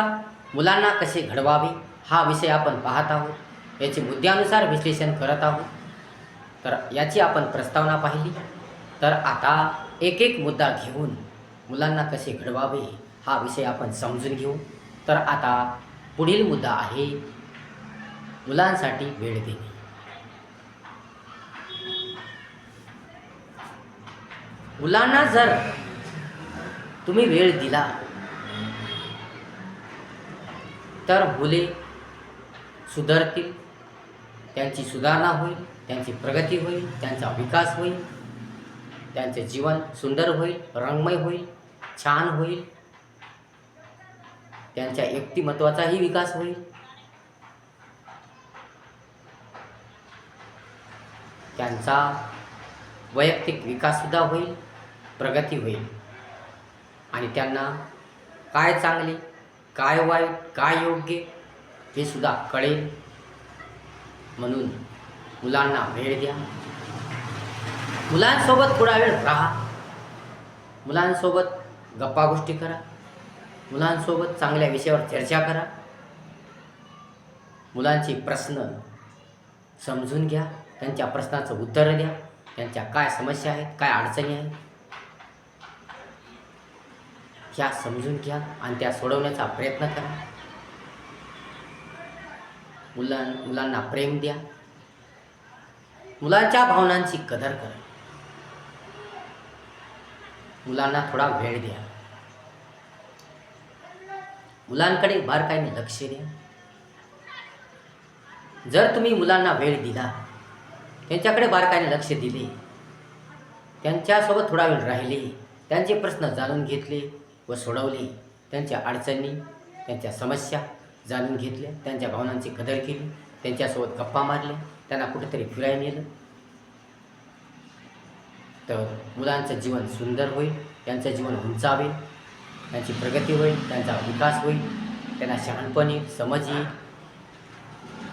का? मुलांना कसे घडवावे? हा विषय आपण पाहत आहोत. याचे मुद्द्यानुसार विश्लेषण करत आहोत. तर याची आपण प्रस्तावना पाहिली. तर आता एक एक मुद्दा घेऊन मुलांना कसे घडवावे हा विषय आपण समजून घेऊ. तर आता पुढील मुद्दा आहे मुलांसाठी वेळ देणे. मुलांना जर तुम्ही वेळ दिला तर मुले सुधारतील. त्यांची सुधारणा होईल त्यांची प्रगती होईल त्यांचा विकास होईल त्यांचे जीवन सुंदर होईल रंगमय होईल छान होईल. त्यांच्या व्यक्तिमत्वाचाही विकास होईल. त्यांचा वैयक्तिक विकाससुद्धा होईल प्रगती होईल. आणि त्यांना काय चांगले काय वाईट काय योग्य? हे सुद्धा कळेल म्हणून मुलांना वेळ द्या. मुलांसोबत थोडा वेळ राहा. मुलांसोबत गप्पा गोष्टी करा. मुलांसोबत चांगल्या विषयावर चर्चा करा. मुलांचे प्रश्न समजून घ्या. त्यांच्या प्रश्नाचं उत्तर द्या. त्यांच्या काय समस्या आहेत काय अडचणी आहेत ह्या समजून घ्या आणि त्या सोडवण्याचा प्रयत्न करा. मुलां मुलांना प्रेम द्या. मुलांच्या भावनांची कदर करा. मुलांना थोडा वेळ द्या. मुलांकडे बारकाईने लक्ष द्या. जर तुम्ही मुलांना वेळ दिला त्यांच्याकडे बारकाईने लक्ष दिले त्यांच्यासोबत थोडा वेळ राहिले त्यांचे प्रश्न जाणून घेतले व सोडवली. त्यांच्या अडचणी त्यांच्या समस्या जाणून घेतल्या. त्यांच्या भावनांची कदर केली. त्यांच्यासोबत गप्पा मारल्या. त्यांना कुठेतरी फिरायला नेलं. तर मुलांचं जीवन सुंदर होईल. त्यांचं जीवन उंचावेल. त्यांची प्रगती होईल. त्यांचा विकास होईल. त्यांना शहाणपण येईल समज येईल.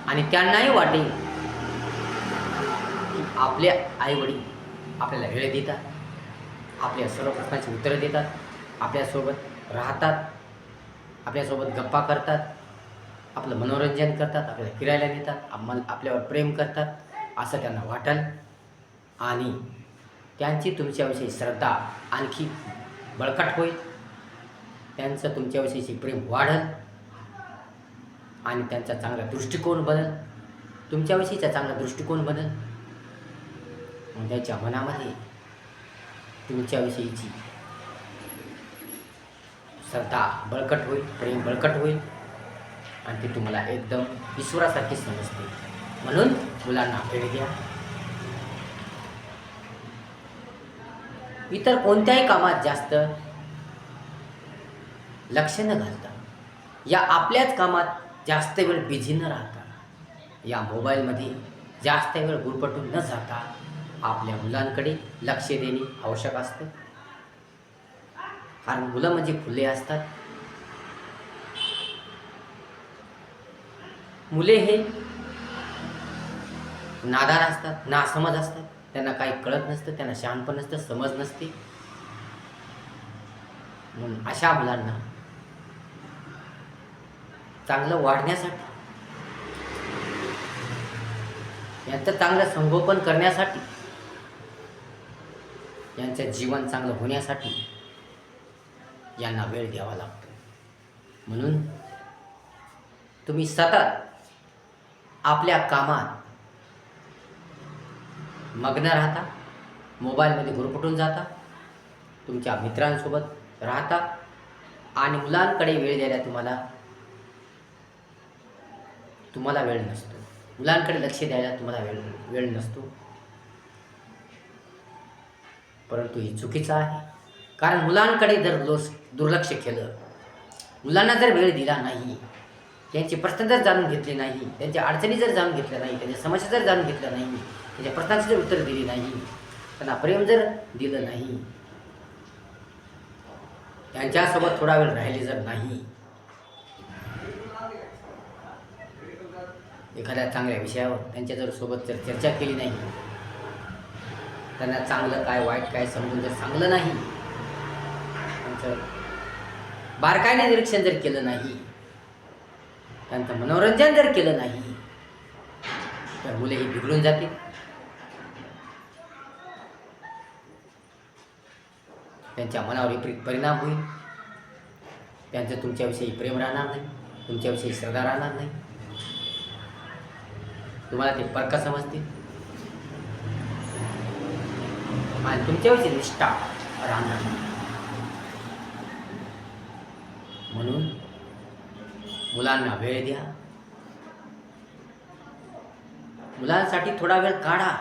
आणि त्यांनाही वाटेल की आपले आईवडील आपल्याला वेळ देतात. आपल्या सर्व प्रश्नांची उत्तरं देतात. आपल्यासोबत राहतात आपल्यासोबत गप्पा करतात आपलं मनोरंजन करतात आपल्याला फिरायला नेतात आम्हाला आपल्यावर प्रेम करतात असं त्यांना वाटेल. आणि त्यांची तुमच्याविषयी श्रद्धा आणखी बळकट होईल. त्यांचं तुमच्याविषयीची प्रेम वाढल. आणि त्यांचा चांगला दृष्टिकोन बदल. तुमच्याविषयीचा चांगला दृष्टिकोन बदल. त्याच्या मनामध्ये तुमच्याविषयीची श्रद्धा बळकट होईल प्रेम बळकट होईल. आणि ती तुम्हाला एकदम ईश्वरासारखी समजते. म्हणून मुलांना वेळ द्या. इतर कोणत्याही कामात जास्त लक्ष न घालता या आपल्याच कामात जास्त वेळ बिझी न राहता या मोबाईलमध्ये जास्त वेळ गुरपटून न जाता आपल्या मुलांकडे लक्ष देणे आवश्यक असतं. फार मुलं म्हणजे फुले असतात. मुले हे नादार असतात नासमज असतात. त्यांना काही कळत नसतं त्यांना शहाणपण नसतं समज नसते. म्हणून अशा मुलांना चांगलं वाढण्यासाठी यांचं चांगलं संगोपन करण्यासाठी यांचं जीवन चांगलं होण्यासाठी यांना वेळ द्यावा लागतो. म्हणून तुम्ही सतत आपल्या कामात मग्न राहता मोबाईलमध्ये गुरफटून जाता तुमच्या मित्रांसोबत राहता आणि मुलांकडे वेळ द्यायला तुम्हाला तुम्हाला वेळ नसतो. मुलांकडे लक्ष द्यायला तुम्हाला वेळ वेळ नसतो. परंतु हे चुकीचं आहे. कारण मुलांकडे जर लोस दुर्लक्ष केलं. मुलांना जर वेळ दिला नाही त्यांचे प्रश्न जर जाणून घेतले नाही त्यांच्या अडचणी जर जाणून घेतल्या नाही त्यांच्या समस्या जर जाणून घेतल्या नाही त्यांच्या प्रश्नांची जर उत्तर दिली नाही त्यांना प्रेम जर दिलं नाही त्यांच्यासोबत थोडा वेळ राहिले जर नाही एखाद्या चांगल्या विषयावर त्यांच्या जर सोबत जर चर्चा केली नाही त्यांना चांगलं काय वाईट काय समजून जर सांगलं नाही त्यांचं बारकाईने निरीक्षण जर केलं नाही त्यांचं मनोरंजन जर केलं नाही तर मुले ही बिघडून जातील. त्यांच्या मनावर विपरीत परिणाम होईल. त्यांचं तुमच्याविषयी प्रेम राहणार नाही तुमच्याविषयी श्रद्धा राहणार नाही. तुम्हाला ते फरक समजतील. आणि तुमच्याविषयी निष्ठा राहणार नाही. म्हणून मुलांना वेळ द्या. मुलांसाठी थोडा वेळ काढा.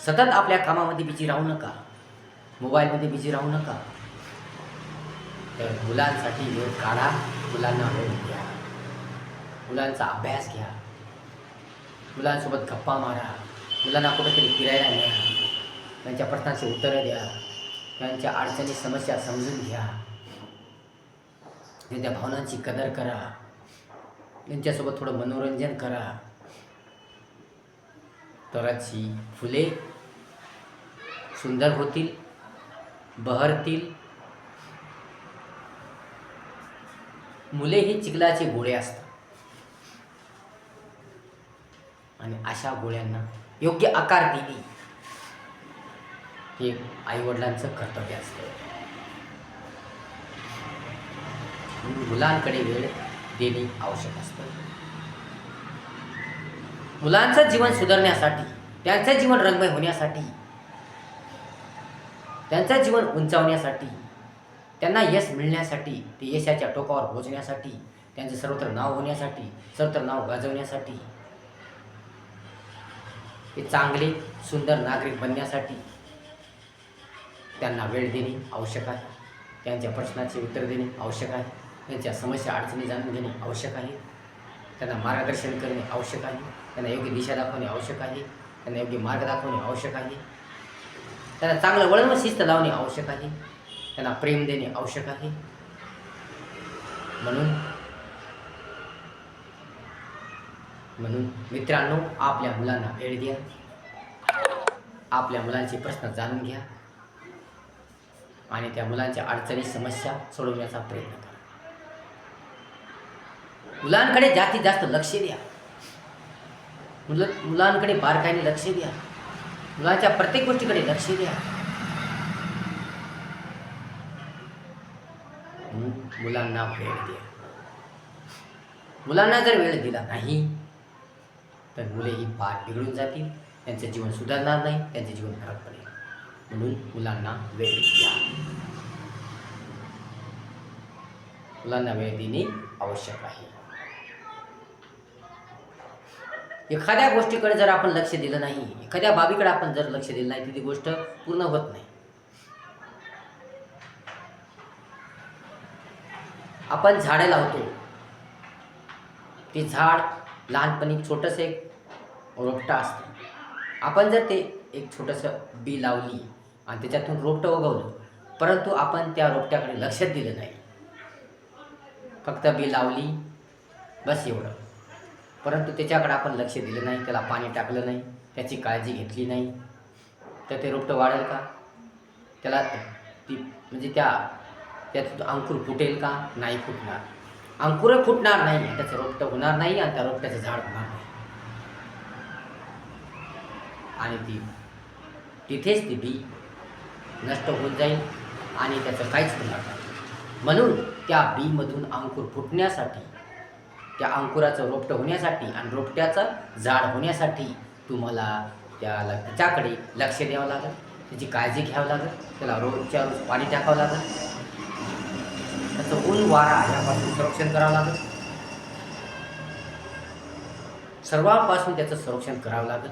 सतत आपल्या कामामध्ये बिझी राहू नका. मोबाईलमध्ये बिझी राहू नका. तर मुलांसाठी वेळ काढा. मुलांना वेळ द्या. मुलांचा अभ्यास घ्या. मुलांसोबत गप्पा मारा. मुलांना कुठेतरी फिरायला न्या त्यांच्या प्रश्नांची उत्तरं द्या. त्यांच्या अडचणी समस्या समजून घ्या. त्यांच्या भावनांची कदर करा. त्यांच्यासोबत थोडं मनोरंजन करा. तरच ही फुले सुंदर होतील बहरतील. मुले ही चिखलाचे गोळे असतात. आणि अशा गोळ्यांना योग्य आकार दिली हे आईवडिलांचं कर्तव्य असतं म्हणून मुलांकडे वेळ देणे आवश्यक असतं. मुलांचं जीवन सुधारण्यासाठी त्यांचं जीवन रंगमय होण्यासाठी त्यांचं जीवन उंचावण्यासाठी त्यांना यश मिळण्यासाठी ते यशाच्या टोकावर पोहोचण्यासाठी त्यांचं सर्वत्र नाव होण्यासाठी सर्वत्र नाव गाजवण्यासाठी ते चांगले सुंदर नागरिक बनण्यासाठी त्यांना वेळ देणे आवश्यक आहे. त्यांच्या प्रश्नाचे उत्तर देणे आवश्यक आहे. त्यांच्या समस्या अडचणी जाणून घेणे आवश्यक आहे. त्यांना मार्गदर्शन करणे आवश्यक आहे. त्यांना योग्य दिशा दाखवणे आवश्यक आहे. त्यांना योग्य मार्ग दाखवणे आवश्यक आहे. त्यांना चांगलं वळण व शिस्त लावणे आवश्यक आहे. त्यांना प्रेम देणे आवश्यक आहे. म्हणून म्हणून मित्रांनो आपल्या मुलांना वेळ द्या. आपल्या मुलांचे प्रश्न जाणून घ्या. आणि त्या मुलांच्या अडचणी समस्या सोडवण्याचा प्रयत्न करा. मुलांकडे जास्तीत जास्त लक्ष द्या. मुलं मुलांकडे बारकाईने लक्ष द्या. मुलांच्या प्रत्येक गोष्टीकडे लक्ष द्या. मुलांना वेळ द्या. मुलांना जर वेळ दिला नाही तर मुले ही पार बिघडून जातील. त्यांचं जीवन सुधारणार नाही त्यांचे जीवन फरक पडेल. म्हणून मुलांना वेळ द्या. मुलांना वेळ देणे आवश्यक आहे. एखाद्या गोष्टीकडे जर आपण लक्ष दिलं नाही एखाद्या बाबीकडे आपण जर लक्ष दिलं नाही तर ती गोष्ट पूर्ण होत नाही. आपण झाडं लावतो. ते झाड लहानपणी छोटंसं एक रोपटं असतं. आपण जर ते एक छोटंसं बी लावली आणि त्याच्यातून रोपटं उगवलं परंतु आपण त्या रोपट्याकडे लक्षात दिलं नाही. फक्त बी लावली बस एवढं. परंतु त्याच्याकडे आपण लक्ष दिलं नाही त्याला पाणी टाकलं नाही त्याची काळजी घेतली नाही. तर ते रोपटं वाढेल का? त्याला ती म्हणजे त्या त्यातून अंकुर फुटेल का? नाही फुटणार. अंकुर फुटणार नाही त्याचं रोपटं होणार नाही आणि त्या रोपट्याचं झाड होणार नाही. आणि ती तिथेच ती बी नष्ट होऊन जाईल आणि त्याचं काहीच होणार नाही. म्हणून त्या बीमधून अंकुर फुटण्यासाठी त्या अंकुराचं रोपटं होण्यासाठी आणि रोपट्याचं झाड होण्यासाठी तुम्हाला त्याला त्याच्याकडे लक्ष द्यावं लागेल. त्याची काळजी घ्यावं लागेल. त्याला रोजच्या रोज पाणी टाकावं लागेल. त्याचं ऊन वारा यापासून संरक्षण करावं लागेल. सर्वांपासून त्याचं संरक्षण करावं लागेल.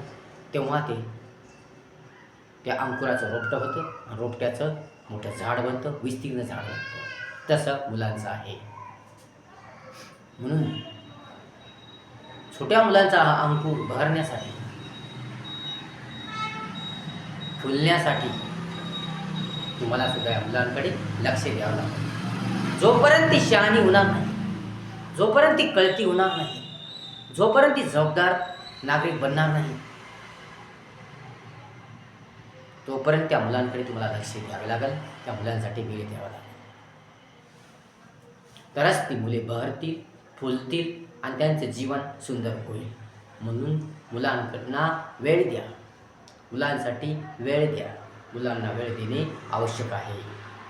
तेव्हा ते त्या अंकुराचं रोपटं होतं आणि रोपट्याचं मोठं झाड बनतं विस्तीर्ण झाड बनतं. तसं मुलांचं आहे. म्हणून छोट्या मुलांचा हा अंकुर भरण्यासाठी फुलण्यासाठी तुम्हाला सुद्धा या मुलांकडे लक्ष द्यावं लागतं. जोपर्यंत ती शहाणी होणार नाही जोपर्यंत ती कळती होणार नाही जोपर्यंत ती जबाबदार नागरिक बनणार नाही तोपर्यंत त्या मुलांकडे तुम्हाला लक्ष द्यावे लागेल त्या मुलांसाठी वेळ द्यावा लागेल. तरच ती मुले बहरतील फुलतील आणि त्यांचं जीवन सुंदर होईल. म्हणून मुलांकडनं वेळ द्या. मुलांसाठी वेळ द्या. मुलांना वेळ देणे आवश्यक आहे.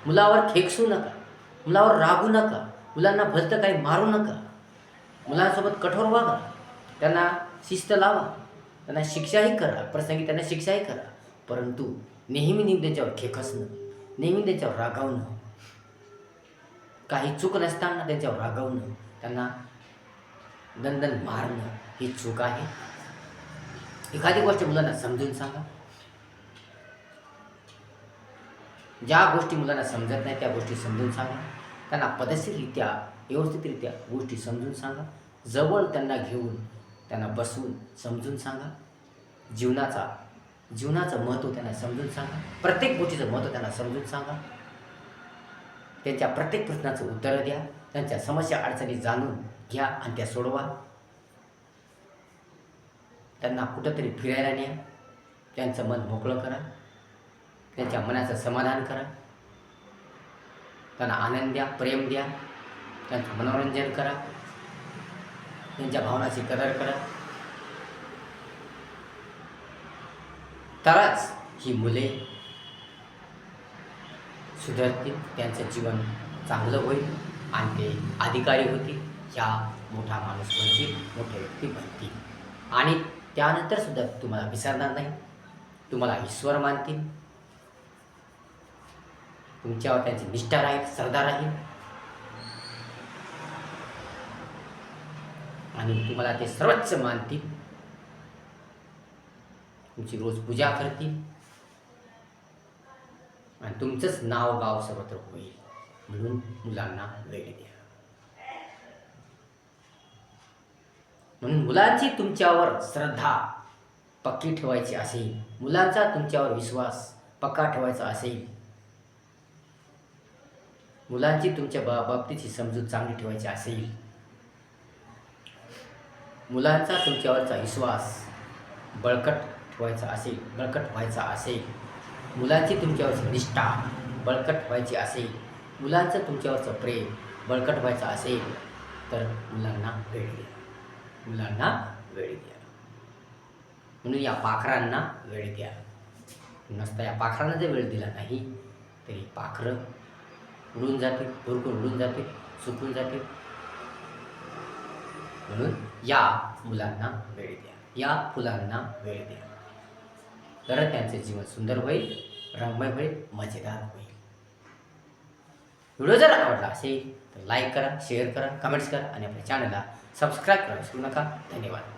मुलावर खेकसू नका. मुलावर रागू नका. मुलांना भलतं काही मारू नका. मुलांसोबत कठोर वागा. त्यांना शिस्त लावा. त्यांना शिक्षाही करा. प्रसंगी त्यांना शिक्षाही करा. परंतु नेहमी नेहमी त्यांच्यावर खेकसणं नेहमी त्यांच्यावर रागावणं काही चूक नसताना त्यांच्यावर रागावणं त्यांना दणदण मारणं ही चूक आहे. एखादी गोष्ट मुलांना समजून सांगा. ज्या गोष्टी मुलांना समजत नाही त्या गोष्टी समजून सांगा. त्यांना पद्धतशीररित्या व्यवस्थितरित्या गोष्टी समजून सांगा. जवळ त्यांना घेऊन त्यांना बसवून समजून सांगा. जीवनाचा जीवनाचं महत्त्व त्यांना समजून सांगा. प्रत्येक गोष्टीचं महत्त्व त्यांना समजून सांगा. त्यांच्या प्रत्येक प्रश्नाचं उत्तरं द्या त्यांच्या समस्या अडचणी जाणून घ्या आणि त्या सोडवा. त्यांना कुठंतरी फिरायला न्या. त्यांचं मन मोकळं करा. त्यांच्या मनाचं समाधान करा. त्यांना आनंद द्या प्रेम द्या. त्यांचं मनोरंजन करा. त्यांच्या भावनाची कदर करा. तरच ही मुले सुधारतील त्यांचं जीवन चांगलं होईल आणि ते अधिकारी होतील ह्या मोठा माणूस बनतील मोठे व्यक्ती बनतील. आणि त्यानंतरसुद्धा तुम्हाला विसरणार नाही. तुम्हाला ईश्वर मानतील. तुमच्यावर त्यांची निष्ठा राहील श्रद्धा राहील. आणि तुम्हाला ते सर्वोच्च मानतील. तुमची रोज पूजा करतील. आणि तुमचंच नाव गाव सर्वत्र होईल. म्हणून मुलांना वेळ द्या. म्हणून मुलांची तुमच्यावर श्रद्धा पक्की ठेवायची असेल मुलांचा तुमच्यावर विश्वास पक्का ठेवायचा असेल मुलांची तुमच्या बा बाबतीची समजूत चांगली ठेवायची असेल मुलांचा तुमच्यावरचा विश्वास बळकट ठेवायचा असेल बळकट व्हायचा असेल मुलांची तुमच्यावरची निष्ठा बळकट व्हायची असेल मुलांचं तुमच्यावरचं प्रेम बळकट व्हायचं असेल तर मुलांना वेळ द्या. मुलांना वेळ द्या. म्हणून या पाखरांना वेळ द्या. नसता या पाखरांना जर वेळ दिला नाही तरी पाखरं उडून जातील भरपूर उडून जातील सुकून जातील. म्हणून या मुलांना वेळ द्या. या फुलांना वेळ द्या. तर त्यांचे जीवन सुंदर होईल रंगमय होईल मजेदार होईल. व्हिडिओ जर आवडला असेल तर लाईक करा शेअर करा कमेंट्स करा आणि आपल्या चॅनलला सबस्क्राईब करा विसरू नका. धन्यवाद.